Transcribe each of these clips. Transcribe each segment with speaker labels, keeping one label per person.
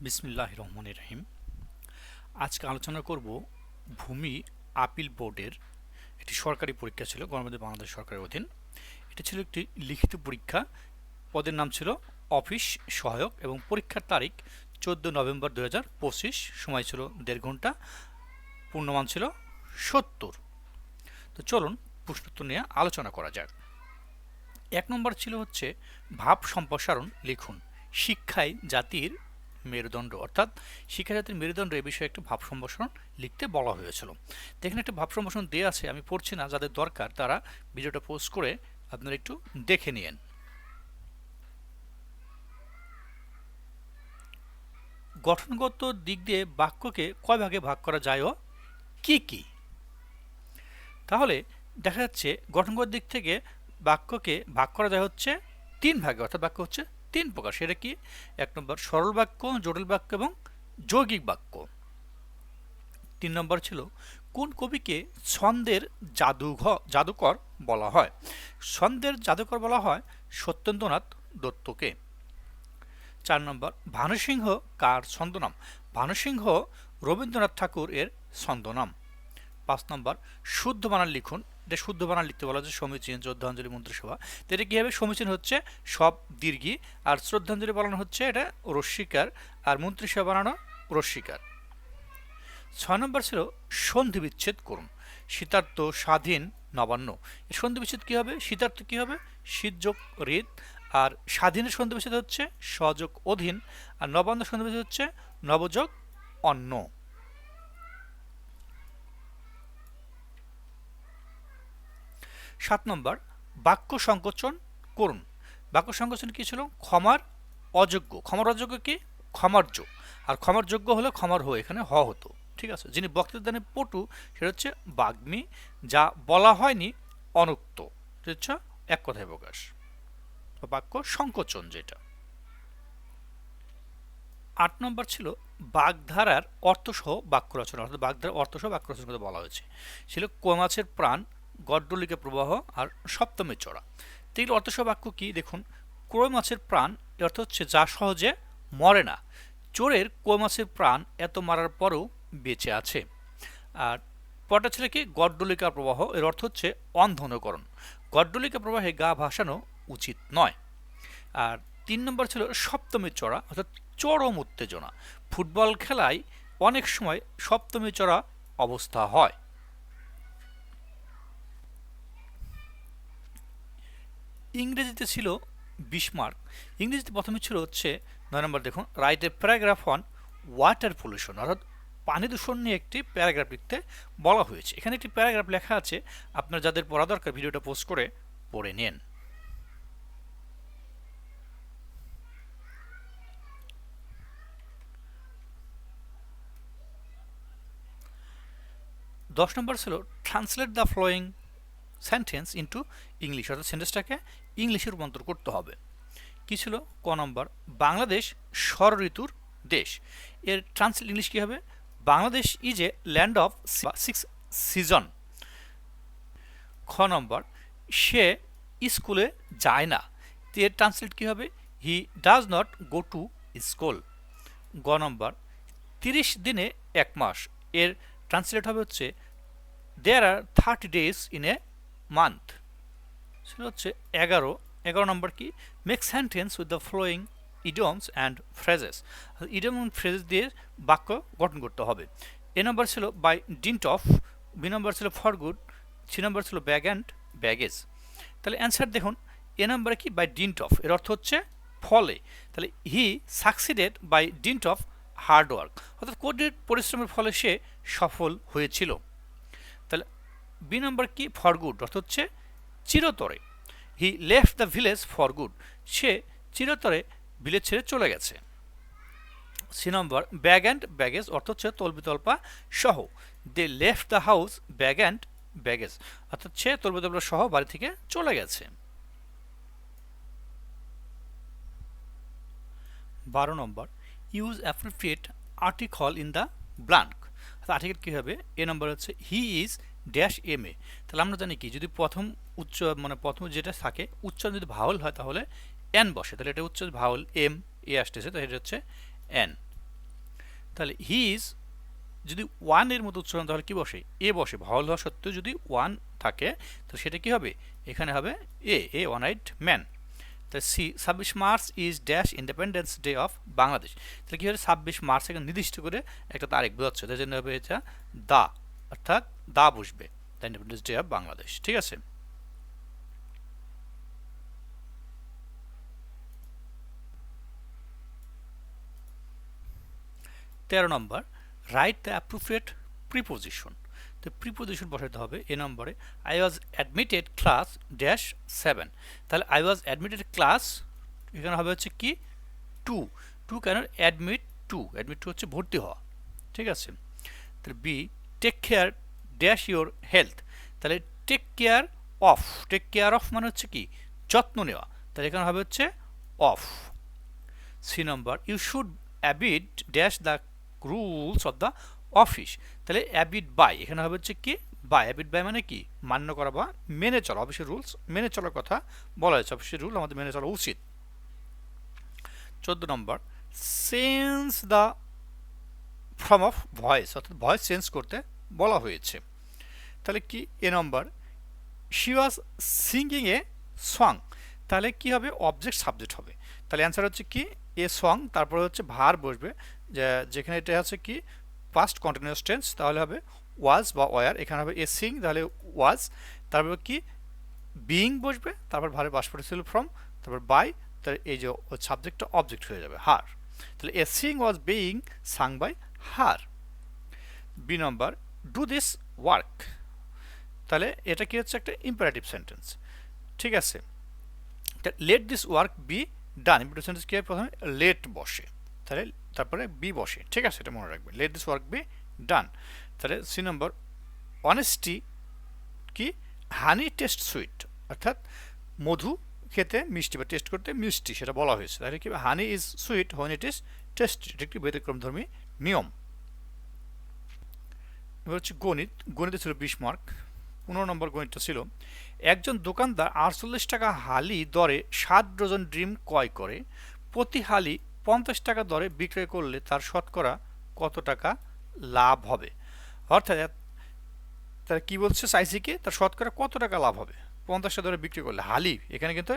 Speaker 1: বিসমিল্লাহ রহমান রহিম আজকে আলোচনা করব ভূমি আপিল বোর্ডের একটি সরকারি পরীক্ষা ছিল গণপতি বাংলাদেশ সরকারের অধীন। এটা ছিল একটি লিখিত পরীক্ষা। পদের নাম ছিল অফিস সহায়ক এবং পরীক্ষার তারিখ চোদ্দ নভেম্বর দু হাজার পঁচিশ। সময় ছিল দেড় ঘণ্টা, পূর্ণমান ছিল সত্তর। তো চলুন প্রশ্নোত্তর নিয়ে আলোচনা করা যাক। এক নম্বর ছিল হচ্ছে ভাব সম্প্রসারণ লিখুন। শিক্ষায় জাতির মেরুদণ্ড। অর্থাৎ শিক্ষা মেরুদণ্ড এ বিষয়ে একটা ভাব সম্ভাষণ লিখতে বলা হয়েছিল। দেখেন একটা ভাব সম্ভাষণ দেওয়া আছে, আমি পড়ছি না, যাদের দরকার তারা ভিডিওটা পোস্ট করে আপনারা একটু দেখে নিয়েন। গঠনগত দিক দিয়ে বাক্যকে কয় ভাগে ভাগ করা যায় ও? কি কি? তাহলে দেখা যাচ্ছে গঠনগত দিক থেকে বাক্যকে ভাগ করা যায় হচ্ছে তিন ভাগে, অর্থাৎ বাক্য হচ্ছে তিন প্রকার। সেটা কি? এক নম্বর সরল বাক্য, জটিল বাক্য এবং যৌগিক বাক্য। তিন নম্বর ছিল কোন কবিকে ছন্দের জাদুঘ, জাদুকর বলা হয়? ছন্দের জাদুকর বলা হয় সত্যেন্দ্রনাথ দত্তকে। চার নম্বর ভানুসিংহ কার ছন্দনাম? ভানুসিংহ রবীন্দ্রনাথ ঠাকুর এর ছন্দনাম। পাঁচ নম্বর শুদ্ধ বানান লিখুন এটা শুদ্ধ বানান লিখতে বলা হচ্ছে সমীচীন শ্রদ্ধাঞ্জলি মন্ত্রিসভা। তো এটা কী হবে সমীচীন হচ্ছে? সব দীর্ঘি। আর শ্রদ্ধাঞ্জলি বানানো হচ্ছে এটা রস্বীকার আর মন্ত্রিসভা বানানো রস্বীকার ছয় নম্বর ছিল সন্ধি বিচ্ছেদ করুন। শীতার্থ স্বাধীন নবান্ন। সন্ধি বিচ্ছেদ কী হবে? শীতার্থ কী হবে? শীতযোগ ঋত। আর স্বাধীনের সন্ধি বিচ্ছেদ হচ্ছে সযোগ অধীন। আর নবান্ন সন্ধি বিচ্ছেদ হচ্ছে নবযোগ অন্য সাত নম্বর, বাক্য সংকোচন করুন। বাক্য সংকোচন কী ছিল? ক্ষমার অযোগ্য। ক্ষমার অযোগ্য কি? ক্ষমার যোগ। আর ক্ষমার যোগ্য হলে ক্ষমার হো, এখানে হ হতো। ঠিক আছে? যিনি বক্তৃতা বক্তৃতানে পটু, সেটা হচ্ছে বাগ্মী, যা বলা হয়নি, অনুক্ত। হচ্ছে এক কথায় প্রকাশ। বাক্য সংকোচন যেটা। আট নম্বর ছিল বাগধারার অর্থসহ বাক্য রচনা। অর্থাৎ বাগধারার অর্থসহ বাক্য রচনা বলা হয়েছে। ছিল কোমাছের প্রাণ গড্ডলিকা প্রবাহ আর সপ্তমের চড়া। তিন অর্থসহ বাক্য কি? দেখুন ক্রয় মাছের প্রাণ, এর অর্থ হচ্ছে যা সহজে মরে না। চোরের কই মাছের প্রাণ এত মারার পরেও বেঁচে আছে। আর পরটা ছিল কি? গড্ডলিকা প্রবাহ, এর অর্থ হচ্ছে অন্ধনকরণ গড্ডলিকা প্রবাহে গা ভাসানো উচিত নয়। আর তিন নম্বর ছিল সপ্তমী চড়া, অর্থাৎ চরম উত্তেজনা। ফুটবল খেলায় অনেক সময় সপ্তমী চড়া অবস্থা হয়। ইংরেজিতে ছিল বিশ মার্ক ইংরেজিতে প্রথমে ছিল হচ্ছে, নয় নম্বর দেখুন right a paragraph on water pollution অর্থাৎ পানি দূষণ নিয়ে একটি প্যারাগ্রাফ লিখতে বলা হয়েছে। এখানে একটি প্যারাগ্রাফ লেখা আছে, আপনার যাদের পড়া দরকার ভিডিওটা পোস্ট করে পড়ে নেন। দশ নম্বর ছিল translate the following sentence into English অর্থাৎ সেন্টেন্সটাকে ইংলিশে রূপান্তর করতে হবে। কি ছিল? ক নম্বর, বাংলাদেশ ষড় ঋতুর দেশ। এর ট্রান্সলেট ইংলিশ কী হবে? Bangladesh is a land of six season খ নম্বর, সে স্কুলে যায় না। এর ট্রান্সলেট কী হবে? He does not go to school গ নম্বর, তিরিশ দিনে এক মাস। এর ট্রান্সলেট হবে হচ্ছে there are thirty days in a month সেটা হচ্ছে এগারো। এগারো নম্বর কি? Make sentence with the following idioms and phrases idiom phrases দিয়ে বাক্য গঠন করতে হবে। এ নম্বর ছিল বাই ডিন্ট অফ বি নম্বর ছিল ফর গুড সি নম্বর ছিল ব্যাগ অ্যান্ড ব্যাগেজ তাহলে অ্যান্সার দেখুন এ নম্বরে কি? বাই ডিন্ট অফ এর অর্থ হচ্ছে ফলে। তাহলে he succeeded by dint of hard work অর্থাৎ কঠিন পরিশ্রমের ফলে সে সফল হয়েছিল। বি নম্বর কি ফর গুড অর্থ হচ্ছে চিরতরে। He left the village for good সে চিরতরে ভিলেজ ছেড়ে চলে গেছে। C number bag and baggage অর্থ হচ্ছে তলবিতল্পা সহ। They left the house bag and baggage অর্থাৎ সে তলবিতল্পা সহ বাড়ি থেকে চলে গেছে। বারো number use appropriate article in the blank article কী হবে? এ নম্বর হচ্ছে he is dash M A, তাহলে আমরা জানি কি, যদি প্রথম উচ্চ মানে প্রথম যেটা থাকে, উচ্চারণ যদি ভাওয়াল হয়, তাহলে এন বসে, তাহলে এটা উচ্চ ভাওয়াল এম এ আসতেছে তো এটা হচ্ছে এন তাহলে হিজ যদি ওয়ানের মতো উচ্চারণ, তাহলে কি বসে? এ বসে ভাওল হওয়া সত্ত্বেও যদি ওয়ান থাকে, তো সেটা কি হবে? এখানে হবে a a one eyed man তাহলে সি ছাব্বিশ March is dash independence day of Bangladesh তাহলে কি হবে? ছাব্বিশ মার্চ এখানে নির্দিষ্ট করে একটা তারিখ বোঝাচ্ছে তাই জন্য হবে এটা দা অর্থাৎ দা বসবে the independence day of Bangladesh ঠিক আছে? তেরো number write the appropriate preposition তো প্রিপোজিশন বসাতে হবে এ নম্বরে I was admitted class dash seven তাহলে আই ওয়াজ অ্যাডমিটেড ক্লাস এখানে হবে হচ্ছে কি? টু টু কেন? অ্যাডমিট টু অ্যাডমিট টু হচ্ছে ভর্তি হওয়া, ঠিক আছে? তাহলে B take care dash your health তাহলে take care of take care of মানে হচ্ছে কি? যত্ন নেওয়া। তাহলে এখানে হবে হচ্ছে of C number you should abide dash the rules of the office তাহলে অ্যাবিড বাই এখানে হবে হচ্ছে কি? বাই অ্যাবিড বাই মানে কি? মান্য করা বা মেনে চলা। অফিসের রুলস মেনে চলার কথা বলা হয়েছে। অফিসের রুল আমাদের মেনে চলা উচিত। চোদ্দ নম্বর sense the form of voice অর্থাৎ ভয়েস চেঞ্জ করতে বলা হয়েছে। তাহলে কি এ নম্বর? She was singing a song তাহলে কি হবে? অবজেক্ট সাবজেক্ট হবে। তাহলে অ্যান্সার হচ্ছে কি? এ সং তারপরে হচ্ছে ভার বসবে। যেখানে এটা হচ্ছে কি? পাস্ট কন্টিনিউয়াস টেন্স তাহলে হবে ওয়াজ বা ওয়ার এখানে হবে এ সিং তাহলে ওয়াজ তারপর কি? বিইং বসবে, তারপর ভারে বাস ছিল ফ্রম তারপর বাই তাহলে এই যে সাবজেক্টটা অবজেক্ট হয়ে যাবে হার তাহলে a sing was being sung by her B number do this work তাহলে এটা কি হচ্ছে একটা ইম্পারেটিভ সেন্টেন্স ঠিক আছে? Let this work be done imperative sentence কি প্রথমে লেট বসে। তাহলে তারপরে বি বসে। ঠিক আছে? এটা মনে রাখবে। Let this work be done তাহলে সি নম্বর অনেস্টি কি? হানি টেস্ট সুইট অর্থাৎ মধু খেতে মিষ্টি বা টেস্ট করতে মিষ্টি, সেটা বলা হয়েছে। তাহলে কি honey is sweet when it is taste এটা একটি ব্যতিক্রমধর্মী নিয়ম। এবার হচ্ছে গণিত, গণিতে ছিল বিশ মার্ক, পনেরো নম্বর গণিতটা ছিল। একজন দোকানদার আটচল্লিশ টাকা হালি দরে ষাট ডজন ড্রিম ক্রয় করে, প্রতি হালি পঞ্চাশ টাকা দরে বিক্রয় করলে তার শতকরা কত টাকা লাভ হবে? অর্থাৎ তার কি বলছে সাইসিকে? তার শতকরা কত টাকা লাভ হবে? পঞ্চাশ টাকা দরে বিক্রি করলে হালি, এখানে কিন্তু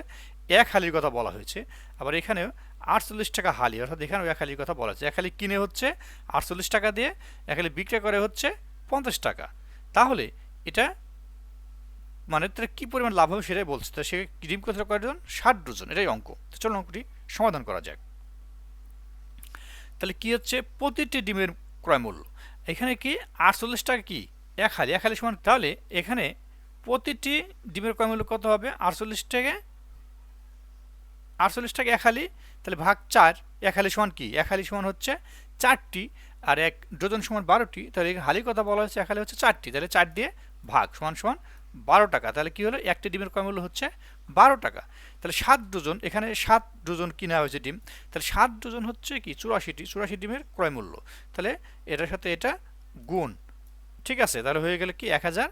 Speaker 1: এক হালির কথা বলা হয়েছে। আবার এখানেও আটচল্লিশ টাকা হালি, অর্থাৎ এখানেও এক হালির কথা বলা হয়েছে। এক হালি কিনে হচ্ছে আটচল্লিশ টাকা দিয়ে, এক হালি বিক্রয় করে হচ্ছে পঞ্চাশ টাকা। তাহলে এটা মানে তার কী পরিমাণ লাভ হবে সেটাই বলছে। তো সে ডিম কোথায় কয়জন? ষাট ডজন, এটাই অঙ্ক। তো চলো অঙ্কটি সমাধান করা যাক। তাহলে কি হচ্ছে? প্রতিটি ডিমের ক্রয় মূল্য। এখানে কি আটচল্লিশ টাকা কি? এক হালি। এক হালি সমান তাহলে এখানে প্রতিটি ডিমের ক্রয় মূল্য কত হবে? আটচল্লিশ টাকা। আটচল্লিশ টাকা এক হালি। তাহলে ভাগ চার। এক হালি সমান কি? এক হালি সমান হচ্ছে চারটি। আর এক ডজন সমান বারোটি, তাহলে হালি কথা বলা হয়েছে এক হালি হচ্ছে চারটি, তাহলে চার দিয়ে ভাগ সমান সমান বারো টাকা, তাহলে কী হলো? একটি ডিমের ক্রয় মূল্য হচ্ছে? বারো টাকা। তাহলে সাত ডজন, এখানে সাত ডজন কিনা হয়েছে ডিম, তাহলে সাত ডজন হচ্ছে কি? চুরাশিটি, চুরাশি ডিমের ক্রয় মূল্য। তাহলে এটার সাথে এটা গুণ, ঠিক আছে? তাহলে হয়ে গেলে কি? এক হাজার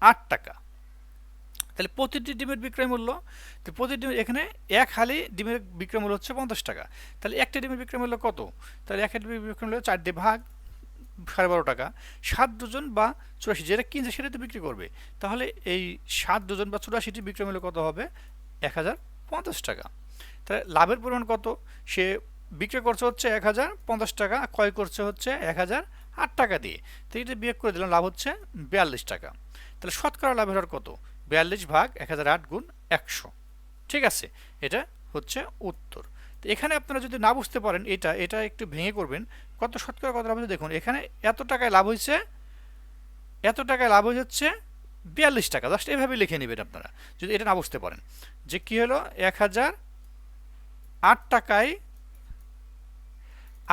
Speaker 1: আট টাকা। তাহলে প্রতিটি ডিমের বিক্রয় মূল্য, তো প্রতি ডিমের, এখানে এক হালি ডিমের বিক্রয় মূল্য হচ্ছে পঞ্চাশ টাকা। তাহলে একটা ডিমের বিক্রয় মূল্য কত? তাহলে একটা ডিমের বিক্রয় মূল্য চার ভাগ সাড়ে বারো টাকা। সাত ডজন বা চুরাশি, যেটা কিনছে সেটাতে বিক্রি করবে। তাহলে এই সাত ডজন বা চুরাশিটি বিক্রয় মূল্য কত হবে? এক হাজার পঞ্চাশ টাকা। তাহলে লাভের পরিমাণ কত? সে বিক্রি করছে হচ্ছে এক হাজার পঞ্চাশ টাকা, ক্রয় করছে হচ্ছে এক হাজার আট টাকা দিয়ে। তো এটা বিয়োগ করে দিলাম, লাভ হচ্ছে বিয়াল্লিশ টাকা। তাহলে শতকরা লাভের হার কত? বিয়াল্লিশ ভাগ এক হাজার আট গুণ একশো। ঠিক আছে? এটা হচ্ছে উত্তর। তো এখানে আপনারা যদি না বুঝতে পারেন এটা এটা একটু ভেঙে করবেন। কত শতকরা কত লাভ দেখুন, এখানে এত টাকায় লাভ হয়েছে, এত টাকায় লাভ হচ্ছে বিয়াল্লিশ টাকা। জাস্ট এভাবে লিখে নেবেন আপনারা, যদি এটা না বুঝতে পারেন। যে কি হলো? এক হাজার আট টাকায়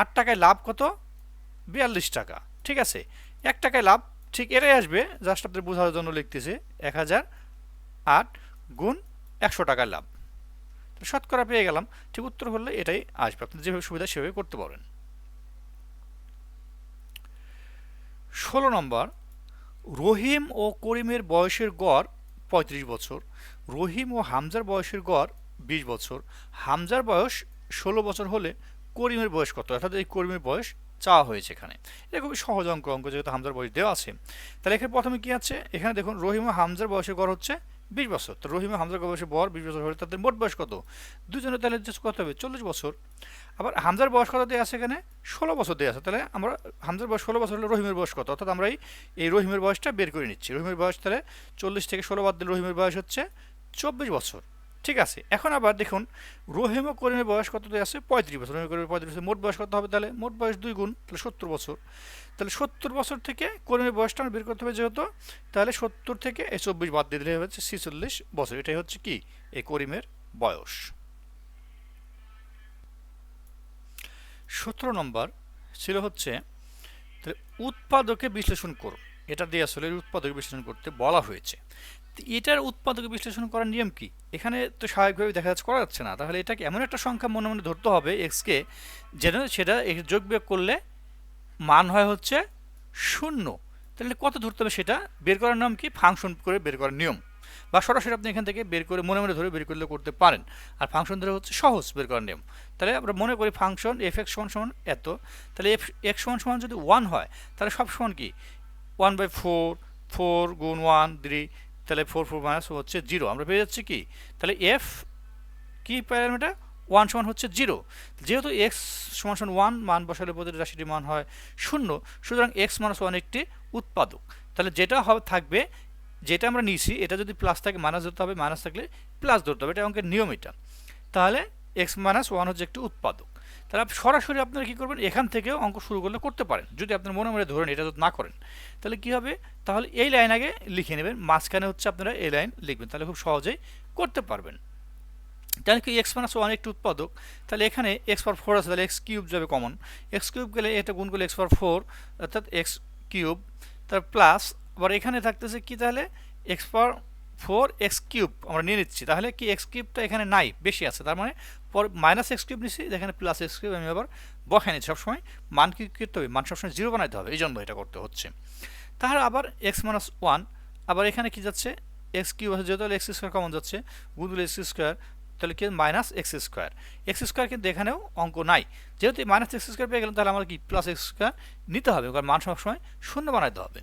Speaker 1: আট টাকায় লাভ কত? বিয়াল্লিশ টাকা। ঠিক আছে? এক টাকায় লাভ ঠিক এটাই আসবে, জাস্ট আপনাদের বোঝার জন্য লিখতেছে। এক হাজার আট গুণ একশো টাকার লাভ। শতকরা পেয়ে গেলাম। ঠিক উত্তর হলে এটাই আসবে। আপনাদের যেভাবে সুবিধা সেভাবে করতে পারেন। ষোলো নম্বর, রহিম ও করিমের বয়সের গড় পঁয়ত্রিশ বছর। রহিম ও হামজার বয়সের গড় বিশ বছর। হামজার বয়স ষোলো বছর হলে করিমের বয়স কত? অর্থাৎ এই করিমের বয়স চাওয়া হয়েছে এখানে। এটা খুবই সহজ অঙ্ক। অঙ্ক যেহেতু হামজার বয়স দেওয়া আছে। তাহলে এখানে প্রথমে কি আছে? এখানে দেখুন, রহিম ও হামজার বয়সের গড় হচ্ছে বিশ বছর। তো রহিমা হামজার বয়সে? বর বিশ বছর হলে তাদের মোট বয়স কত? দুজনে তাহলে কত হবে, চল্লিশ বছর। আবার হামজার বয়স কত দেওয়া আছে এখানে? ষোলো বছর দেওয়া আছে। তাহলে আমরা হামজার বয়স ষোলো বছর হলে রহিমের বয়স কত? অর্থাৎ আমরা এই রহিমের বয়সটা বের করে নিচ্ছি। রহিমের বয়স তাহলে চল্লিশ থেকে ষোলো বাদ দিলে রহিমের বয়স হচ্ছে চব্বিশ বছর। ঠিক আছে, এখন আবার দেখুন রহিম করিমের বয়স কত আছে? পঁয়ত্রিশ বছর। রহিম করিমের পঁয়ত্রিশ বছর। মোট বয়স কত হবে তাহলে? মোট বয়স দুই গুণ তাহলে সত্তর বছর। তাহলে সত্তর বছর থেকে করিমের বয়সটা আমরা বের করতে হবে যেহেতু, তাহলে সত্তর থেকে এই চব্বিশ বাদ দিয়ে দিলে হচ্ছে ছিচল্লিশ বছর। এটাই হচ্ছে কি? এই করিমের বয়স। সতেরো নম্বর ছিল হচ্ছে, তাহলে উৎপাদকে বিশ্লেষণ করো এটা দিয়ে আসলে উৎপাদক বিশ্লেষণ করতে বলা হয়েছে। এটার উৎপাদকে বিশ্লেষণ করার নিয়ম কি? এখানে তো স্বাভাবিকভাবে দেখা যাচ্ছে, করা যাচ্ছে না। তাহলে এটাকে এমন একটা সংখ্যা মনে মনে ধরতে হবে এক্সকে যেন সেটা যোগ বিয়োগ করলে মান হয় হচ্ছে শূন্য। তাহলে কত ধরতে হবে সেটা? বের করার নাম কি? ফাংশন করে বের করার নিয়ম। বা সরাসরি আপনি এখান থেকে বের করে, মনে মনে ধরে বের করলে করতে পারেন। আর ফাংশন ধরে হচ্ছে সহজ বের করার নিয়ম। তাহলে আমরা মনে করি ফাংশন এফ এক্স সমান সমান এত। তাহলে এফ এক্স সমান সমান যদি ওয়ান হয়, তাহলে সব সমান কি? ওয়ান বাই ফোর ফোর গুণ ওয়ান থ্রি তাহলে ফোর ফোর মাইনাস হচ্ছে জিরো আমরা পেয়ে যাচ্ছি কি? তাহলে এফ কি প্যারামিটার ওয়ান সমান হচ্ছে জিরো যেহেতু এক্স সমান সমান ওয়ান মান বসালে প্রতিটি রাশিটির মান হয় শূন্য, সুতরাং এক্স মাইনাস ওয়ান একটি উৎপাদক। তাহলে যেটা হবে, থাকবে, যেটা আমরা নিয়েছি, এটা যদি প্লাস থাকে মাইনাস ধরতে হবে মাইনাস থাকলে প্লাস ধরতে হবে, এটা অঙ্কের নিয়ম এটা। তাহলে এক্স মাইনাস ওয়ান হচ্ছে একটি উৎপাদক। তাহলে আপনি সরাসরি আপনারা কী করবেন? এখান থেকেও অঙ্ক শুরু করলে করতে পারেন। যদি আপনার মনে মনে ধরেন এটা যদি না করেন, তাহলে কী হবে? তাহলে এই লাইন আগে লিখে নেবেন। মাঝখানে হচ্ছে আপনারা এই লাইন লিখবেন। তাহলে খুব সহজেই করতে পারবেন। তাহলে কি এক্স মাইনাস ওয়ান একটি উৎপাদক? তাহলে এখানে এক্স পার ফোর আছে। তাহলে এক্স কিউব যাবে কমন এক্স কিউব গেলে এটা গুণ করলে এক্স পার ফোর অর্থাৎ এক্স কিউব। তার প্লাস আবার এখানে থাকতেছে কি তাহলে? X power four x cube. আমরা নিয়ে নিচ্ছি। তাহলে কি এক্স কিউবটা এখানে নাই, বেশি আছে। তার মানে পর মাইনাস এক্স কিউব নিচ্ছি এখানে প্লাস এক্স কিউব আমি আবার বসাই নিচ্ছি সবসময়। মান কি করতে হবে? মান সবসময় জিরো বানাইতে হবে এই জন্য এটা করতে হচ্ছে। তাহলে আবার এক্স মাইনাস ওয়ান আবার এখানে কি যাচ্ছে? এক্স কিউব আছে, যেহেতু এক্স স্কোয়ার কমন যাচ্ছে গুগল এক্স স্কোয়ার তাহলে কি minus x square x square কিন্তু এখানেও অঙ্ক নাই। যেহেতু মাইনাস এক্স স্কোয়ার পেয়ে গেলাম, তাহলে আমার কি প্লাস এক্স স্কোয়ার নিতে হবে? কারণ মান সবসময় শূন্য বানাইতে হবে।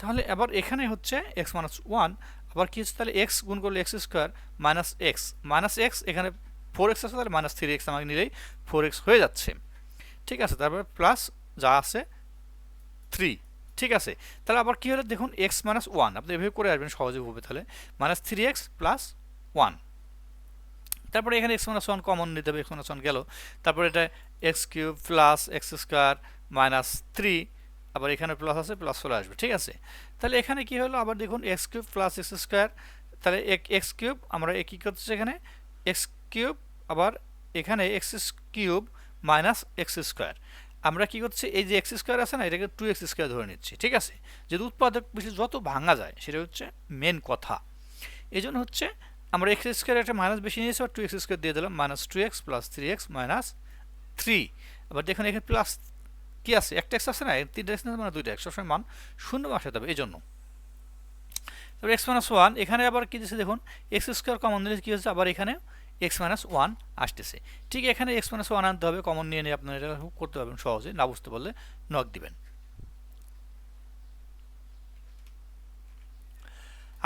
Speaker 1: তাহলে এবার এখানে হচ্ছে এক্স মাইনাস ওয়ান আবার কি হচ্ছে? তাহলে এক্স গুণ করলে x square minus x minus x এখানে ফোর এক্স আছে, তাহলে মাইনাস থ্রি এক্স আমাকে নিলেই ফোর এক্স হয়ে যাচ্ছে। ঠিক আছে, তারপরে প্লাস যা আছে থ্রি ঠিক আছে, তাহলে আবার কী হলো? দেখুন এক্স মাইনাস ওয়ান আপনি এভাবে করে আসবেন সহজে হবে তাহলে। Minus three x plus one তারপরে এখানে এক্স মাইনাস ওয়ান কমন নিতে হবে এক্স মাইনাস ওয়ান গেল। তারপরে এটা x cube plus x square minus three আবার এখানে প্লাস আছে প্লাস চলে আসবে। ঠিক আছে, তাহলে এখানে কি হলো? আবার দেখুন x cube plus x square তাহলে এক্স কিউব আমরা কী করতেছি এখানে? এক্স কিউব আবার এখানে x cube minus x square আমরা কি করছি? এই যে এক্স স্কোয়ার আছে না, এটাকে টু এক্স স্কোয়ার ধরে নিচ্ছি, ঠিক আছে? যদি উৎপাদক বেশি যত ভাঙা যায়, সেটা হচ্ছে মেন কথা। এই জন্য হচ্ছে আমরা এক্স স্কোয়ার একটা মাইনাস বেশি নিয়েছি আর টু এক্স স্কোয়ার দিয়ে দিলাম minus two x plus three x minus three আবার দেখুন এখানে প্লাস কি আছে? একটা এক্স আছে না তিনটা এক্স মানে দুইটা এক্স সবসময় মান শূন্য বসাতে হবে এই জন্য। তারপর এক্স মাইনাস ওয়ান এখানে আবার কি দিচ্ছে দেখুন? এক্স স্কোয়ার কমন দিলে কী হচ্ছে আবার এখানে এক্স মাইনাস ওয়ান আসতেছে। ঠিক এখানে এক্স মাইনাস ওয়ান আনতে হবে, কমন নিয়ে নিয়ে আপনারা এটা করতে পারবেন সহজে, না বুঝতে পারলে নক দিবেন।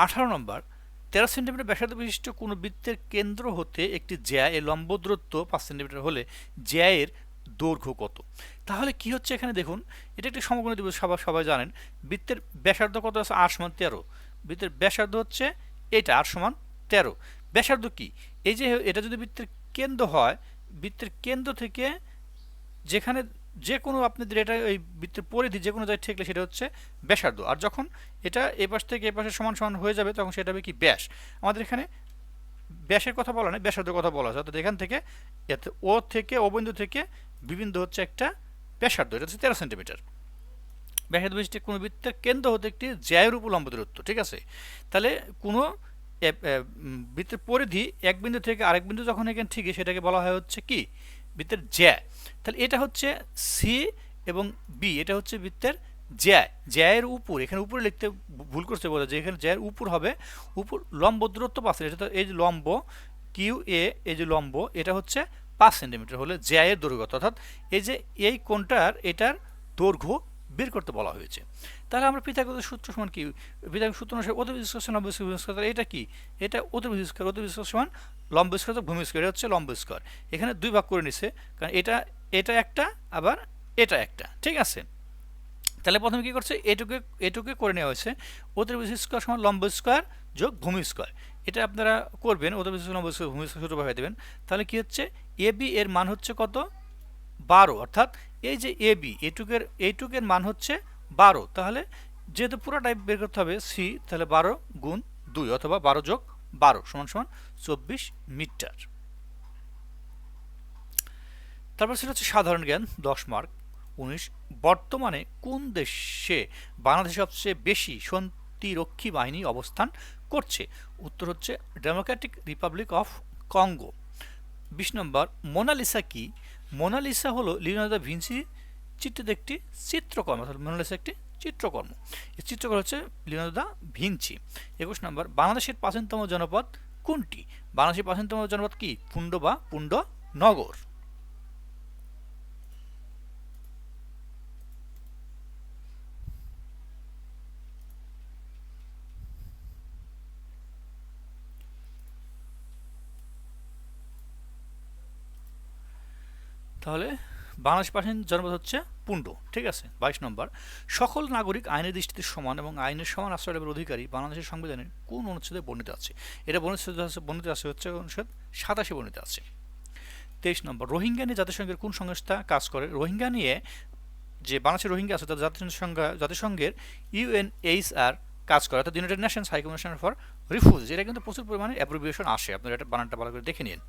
Speaker 1: আঠারো নম্বর, তেরো সেন্টিমিটার ব্যাসার্ধ বিশিষ্ট কোনো বৃত্তের কেন্দ্র হতে একটি জ্যা এর লম্ব দূরত্ব পাঁচ সেন্টিমিটার হলে জ্যায়ের দৈর্ঘ্য কত? তাহলে কি হচ্ছে এখানে দেখুন, এটা একটি সমকোণী দিবস সবাই সবাই জানেন, বৃত্তের ব্যাসার্ধ কত আছে? আট সমান তেরো। বৃত্তের ব্যাসার্ধ হচ্ছে এটা, আট সমান তেরো। ব্যাসার্ধ কি? এই যে এটা যদি বৃত্তের কেন্দ্র হয়, বৃত্তের কেন্দ্র থেকে যেখানে যে কোনো আপনাদের এটা এই বৃত্তের পরিধি যে কোনো জায়গায় ঠেকলে সেটা হচ্ছে ব্যাসার্ধ। আর যখন এটা এ পাশ থেকে এ পাশে সমান সমান হয়ে যাবে, তখন সেটা হবে কি ব্যাস। আমাদের এখানে ব্যাসের কথা বলা নেই, ব্যাসার্ধের কথা বলা আছে। অর্থাৎ এখান থেকে এতে ও থেকে ও বিন্দু থেকে বিবিন্দু হচ্ছে একটা ব্যাসার্ধ, এটা হচ্ছে তেরো সেন্টিমিটার। ব্যাসার্ধ বিশিষ্ট কোনো বৃত্তের কেন্দ্র হতে একটি জ্যায়ের উপলম্ব দূরত্ব, ঠিক আছে? তাহলে কোনো বৃত্তের পরিধি এক বিন্দু থেকে আরেক বিন্দু যখন এখানে ঠিক সেটাকে বলা হয় হচ্ছে কি? বৃত্তের জ্যা। তাহলে এটা হচ্ছে সি এবং বি, এটা হচ্ছে বৃত্তের জ্যা। জ্যায়ের উপর, এখানে উপরে লিখতে ভুল করছে বলে যে এখানে জ্যায়ের উপর হবে, উপর লম্ব দূরত্ব পাচ্ছে এটা তো এই যে লম্ব, কিউ এ, এই যে লম্ব, এটা হচ্ছে পাঁচ সেন্টিমিটার হলে জ্যায়ের দৈর্ঘ্য। অর্থাৎ এই যে এই কোনটার এটার দৈর্ঘ্য বের করতে বলা হয়েছে। তাহলে আমরা পিথাগোরাসের সূত্র সমান কি? পিথাগোরাসের সূত্র অনুসারে তাহলে এটা কি? এটা অতিভুজ স্কয়ার সমান লম্ব স্কয়ার ভূমি এটা হচ্ছে লম্ব স্কয়ার এখানে দুই ভাগ করে নিছে, কারণ এটা এটা একটা, আবার এটা একটা। ঠিক আছে? তাহলে প্রথমে কি করছে? এটুকে এটুকে করে নেওয়া হয়েছে। অতিভুজ স্কয়ার সমান লম্ব স্কয়ার যোগ ভূমি স্কয়ার এটা আপনারা করবেন অতিভুজ লম্ব ভূমি স্কয়ার সূত্র দেবেন। তাহলে কি হচ্ছে? এ বি এর মান হচ্ছে কত? বারো। অর্থাৎ এই যে এ বি, এটুকের এইটুকের মান হচ্ছে বারো, তাহলে যেহেতু পুরোটাই বের করতে হবে, সি, তাহলে বারো গুণ দুই অথবা বারো যোগ বারো সমান সমান চব্বিশ মিটার। তারপর সেটা হচ্ছে সাধারণ জ্ঞান, দশ মার্ক, উনিশ। বর্তমানে কোন দেশে বাংলাদেশে সবচেয়ে বেশি শান্তিরক্ষী বাহিনী অবস্থান করছে? উত্তর হচ্ছে ডেমোক্রেটিক রিপাবলিক অফ কঙ্গো বিশ নম্বর, মোনালিসা কি? মোনালিসা হলো লিওনার্দো ভিনসি চিত্রিত একটি চিত্রকর্ম, অর্থাৎ মোনালিসা একটি চিত্রকর্ম। এই চিত্রকর্ম হচ্ছে লিওনার্দো দা ভিনচি একুশ নম্বর, বাংলাদেশের প্রাচীনতম জনপদ কোনটি? বাংলাদেশের প্রাচীনতম জনপদ কি? পুণ্ড বা পুণ্ড নগর। তাহলে বাংলাদেশ প্রাচীন জনপদ হচ্ছে পুণ্ড ঠিক আছে? বাইশ নম্বর। সকল নাগরিক আইনের দৃষ্টিতে সমান এবং আইনের সমান আশ্রয় লাভের অধিকারী বাংলাদেশের সংবিধানের কোন অনুচ্ছেদে বর্ণিত আছে? এটা বর্ণিত আছে বর্ণিত আছে হচ্ছে অনুচ্ছেদ সাতাশে বর্ণিত আছে। তেইশ নম্বর, রোহিঙ্গা নিয়ে জাতিসংঘের কোন সংস্থা কাজ করে? রোহিঙ্গা নিয়ে যে বাংলাদেশের রোহিঙ্গা আছে, তাদের জাতিসংঘ, জাতিসংঘের ইউএনএইচআর কাজ করে, অর্থাৎ United Nations High Commission for refuge এটা কিন্তু প্রচুর পরিমাণে অ্যাপ্রোভিয়েশন আসে। আপনারা এটা বানানটা ভালো করে দেখে নিন।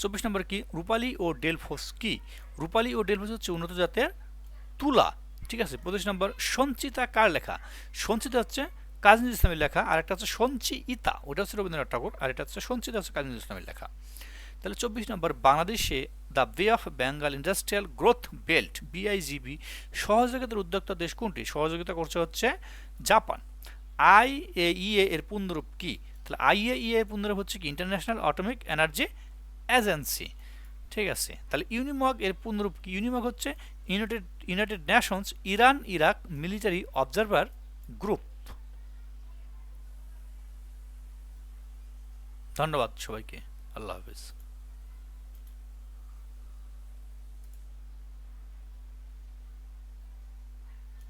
Speaker 1: চব্বিশ নম্বর কি? রূপালী ও ডেলফোস কি? রূপালী ও ডেলফোস হচ্ছে উন্নত জাতের তুলা, ঠিক আছে? পঁচিশ নম্বর, সঞ্চিতা কার লেখা? সঞ্চিতা হচ্ছে কাজী ইসলামের লেখা, আর একটা হচ্ছে সঞ্চি ইতা ওটা হচ্ছে রবীন্দ্রনাথ ঠাকুর, আর এটা হচ্ছে সঞ্চিতা, হচ্ছে কাজী ইসলামের লেখা। তাহলে চব্বিশ নম্বর, বাংলাদেশে the Bay of Bengal industrial growth belt BIGB সহযোগিতার উদ্যোক্তা দেশ কোনটি? সহযোগিতা করছে হচ্ছে জাপান। আই এ ইএ এর পুনরূপ কি? তাহলে আইএ ইএ এর পুনরূপ হচ্ছে কি? International Atomic Energy Agency. ঠিক আছে? তাহলে ইউনিমগ, এর পূর্ণরূপ কি? ইউনিমগ হচ্ছে United United Nations, Iran, Iraq military observer group. ধন্যবাদ সবাইকে। আল্লাহ হাফিজ।